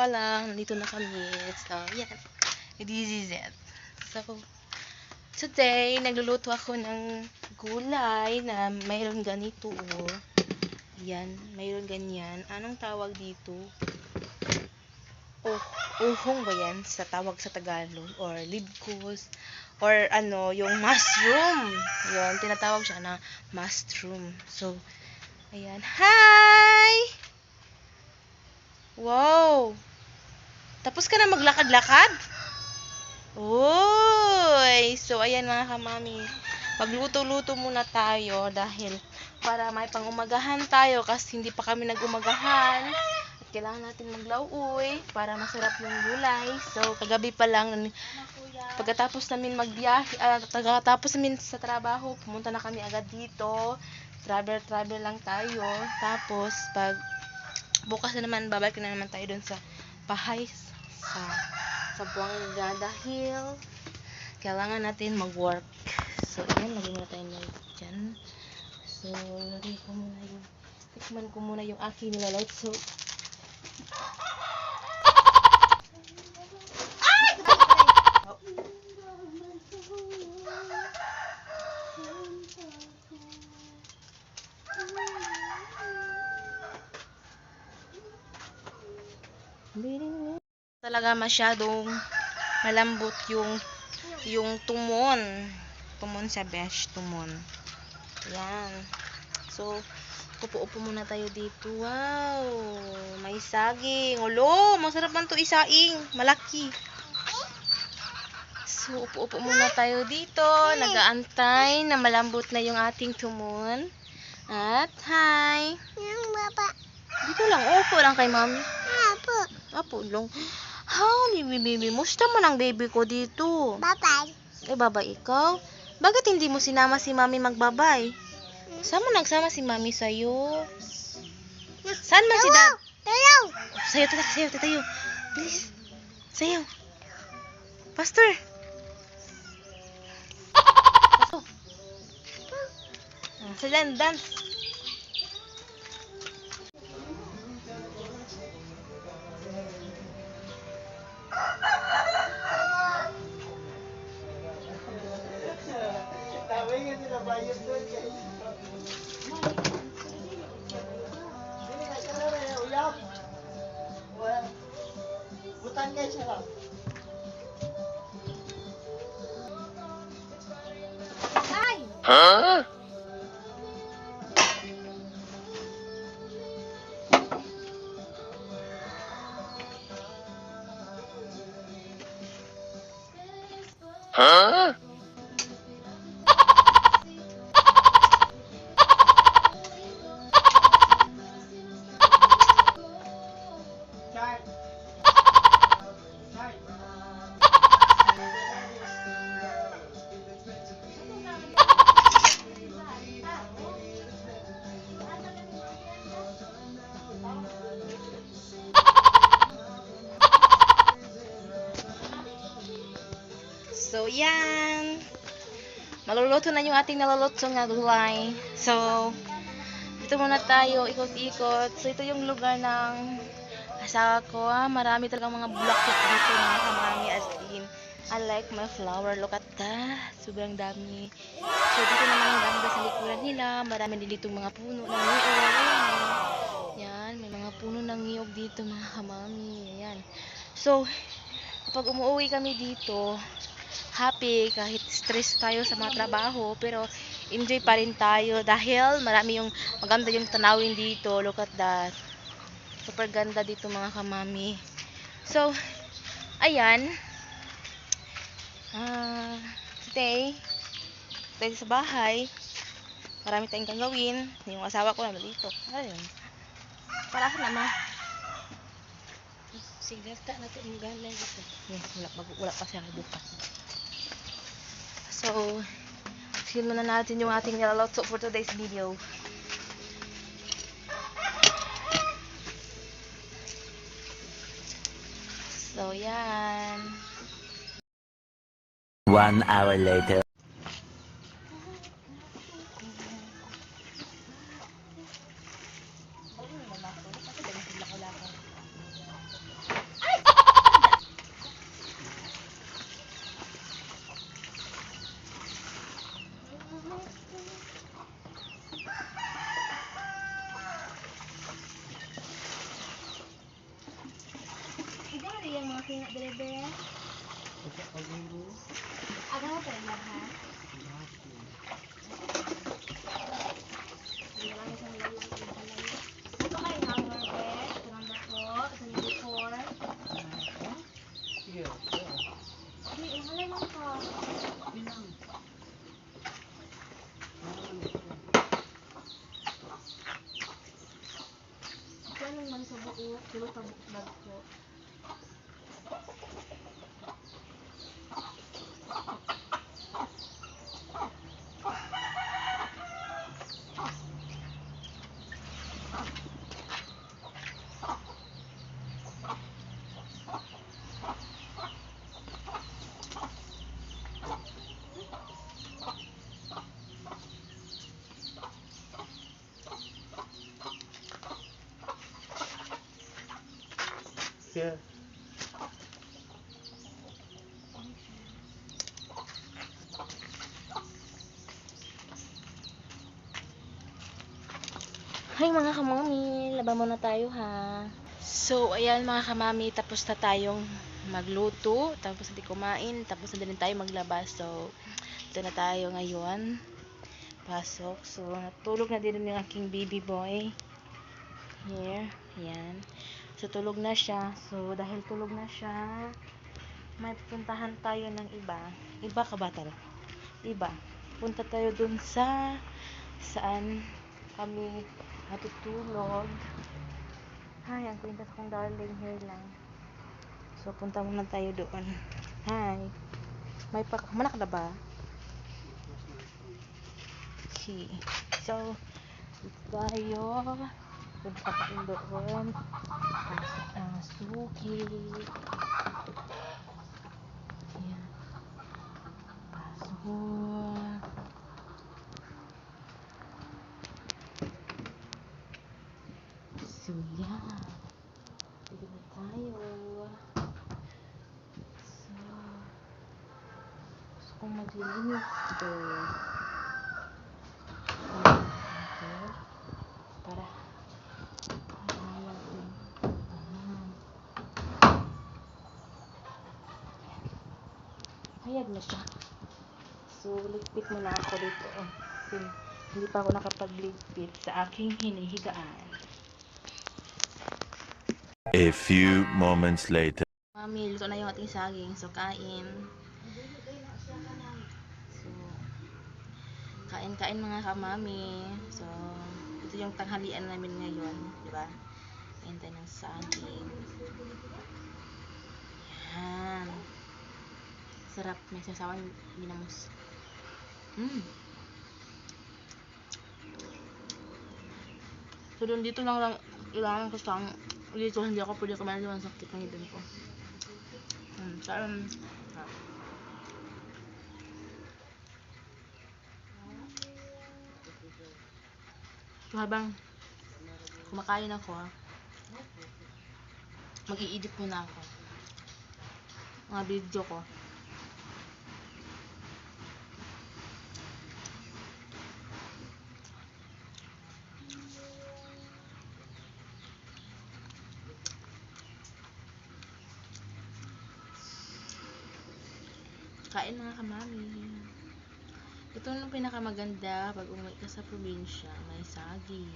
So, kagabi pa lang, nandito na kami. So, yan. This is it. So, today, nagluluto ako ng gulay na mayroon ganito, oh. Yan, mayroon ganyan. Anong tawag dito? Oh, uhong ba yan sa tawag sa Tagalog? Or libkos? Or ano, yung mushroom. Yun, tinatawag siya na mushroom. So, ayan. Hi! Wow! Tapos ka na maglakad-lakad? Uy! So, ayan mga kamami. Magluto-luto muna tayo dahil para may pangumagahan tayo kasi hindi pa kami nagumagahan. At kailangan natin maglauoy para masarap yung gulay. So, kagabi pa lang, pagkatapos namin magbiyahe, ah, pagkatapos namin sa trabaho, pumunta na kami agad dito. Travel-travel lang tayo. Tapos, pag bukas na naman, babalik na naman tayo dun sa bahay sa sa Buanga dahil kailangan natin mag-work. So, ayan, lagyan muna tayo ng dyan. So, lagay ko muna yung tikman ko muna yung aking nilalot. So, talaga masyadong malambot yung yung tumon. Tumon sa besh, tumon. Yan. So, upo-upo muna tayo dito. Wow! May saging. Ulo! Masarap man to isaing. Malaki. So, upo-upo muna tayo dito. Nagaantay na malambot na yung ating tumon. At, hi! Yung baba. Dito lang. Upo lang kay mami. Apo. Apo lang. How ni baby? Musta man ang baby ko dito? Babay. Eh, baba ikaw? Bakit hindi mo sinama si mami magbabay? Saan mo nagsama si mami sa'yo? Saan man si dad? Tayo. Sayo, tayo, sayo, tayo. Bilis. Sayo. Pastor. Pasok. Ah, Sila, dance. Ay! Maluluto na yung ating naluluto nga gulay. So, dito muna tayo, ikot-ikot. So, ito yung lugar ng asawa ko. Ah. Marami talagang mga bulaklak dito mga kamami as in. I like my flower. Look at that. Sobrang dami. So, dito naman ang ganda sa likuran nila. Marami din dito mga puno ng niyog. Yan, may mga puno ng niyog dito mga kamami. Ayan. So, kapag umuwi kami dito, happy kahit stress tayo sa mga trabaho pero enjoy pa rin tayo dahil marami yung maganda yung tanawin dito. Look at that. Super ganda dito mga kamami. So ayan. Ah today tayo sa bahay marami tayong gagawin. Yung asawa ko naman dito ayun. Para sa naman. Sigarta na ito yung ganay dito. Yeah, wala, wala pa siya bukas. So, film muna natin yung ating nilaloto for today's video. So, yan. One hour later. Tingnan dere be. Kasi pag-ulo. Aga mo pa lang ha. Ito kay number be. Ito number po. Ito number four. Sige. Di, ihalay lang ka. Pinang. Ito lang man sa buo. Kilo sa bag ko. Here. Hi mga kamami, laban muna tayo ha. So, ayan mga kamami, tapos na tayong magluto, tapos na kumain, tapos na din tayo maglaba. So, ito na tayo ngayon. Pasok. So, natulog na din yung aking baby boy. Here. Ayan. So, tulog na siya. So, dahil tulog na siya, may puntahan tayo ng iba. Iba ka ba taro? Iba. Punta tayo dun sa saan kami natutulog. Hi, ang kwintas kong darling here lang. So, punta muna tayo doon. Hi. May pa... Manak na ba? Okay. So, dito tayo. Punta kami doon. Pasok ang suki. Ayan. Pasok. So, yeah. Dito na tayo. So, gusto kong maglinis ito. Ito. Para, para natin. Ayan. Hayag na siya. So, ligpit muna ako dito. Kasi, hindi pa ako nakapagligpit sa aking hinihigaan. A few moments later. Mami, luto na yung ating saging. So, kain. So, kain-kain mga kamami. So, ito yung tanghalian namin ngayon. Di ba? Kain tayo ng saging. Yan. Sarap. May sasawang ginamos. Mm. So, doon dito lang lang ilangan ko sa dito hindi ako pwede kumain doon sakit ng ibon ko. Hmm, saan? Ah. So, habang kumakain ako, ah, mag-i-edit muna ako. Mga video ko. Kain mga kamami. Ito pinakamaganda pag umuwi ka sa probinsya. May saging.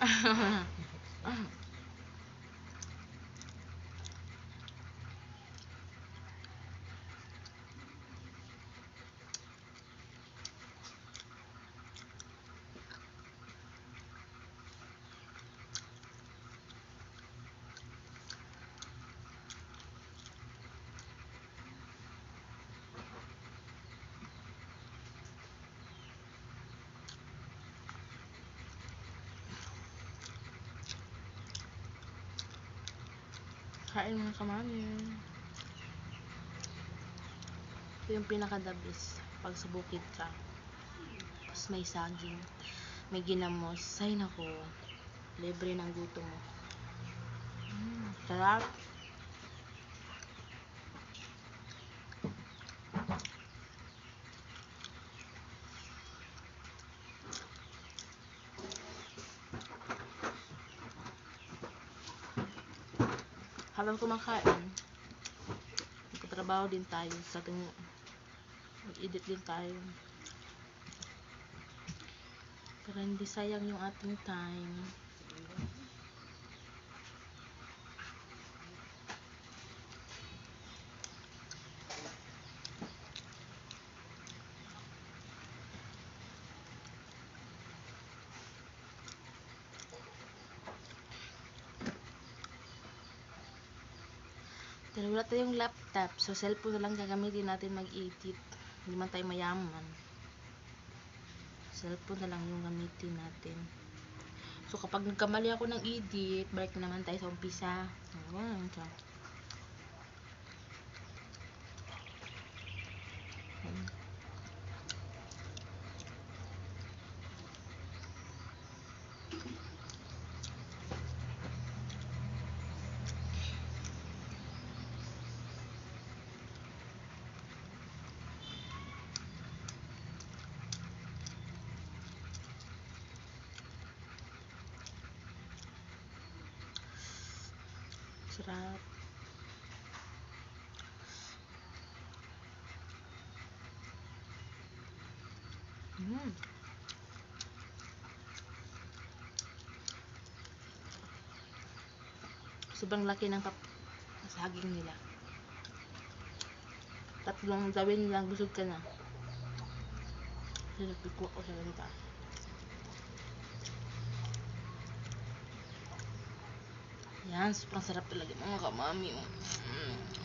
Kain mga kamami. Ito yung pinaka-dabis pag sa bukid ka. Tapos may saging. May ginamos. Ay nako. Libre ng gutom mo. Mm, sarap. Habang kumakain, magtatrabaho din tayo sa ating mag-edit din tayo. Para hindi sayang yung ating time. Pero wala tayong laptop, so cellphone na lang gagamitin natin mag-edit. Hindi man tayo mayaman. Cellphone na lang yung gamitin natin. So kapag nagkamali ako ng edit, balik na naman tayo sa umpisa. Ayan, so. Ayan. Sarap. Mm. Sobrang laki ng kap saging nila. Tatlong gawin lang busog ka na. Nagpikuha ko sa ganito. Yan, sobrang sarap talaga mga kamami. Mm.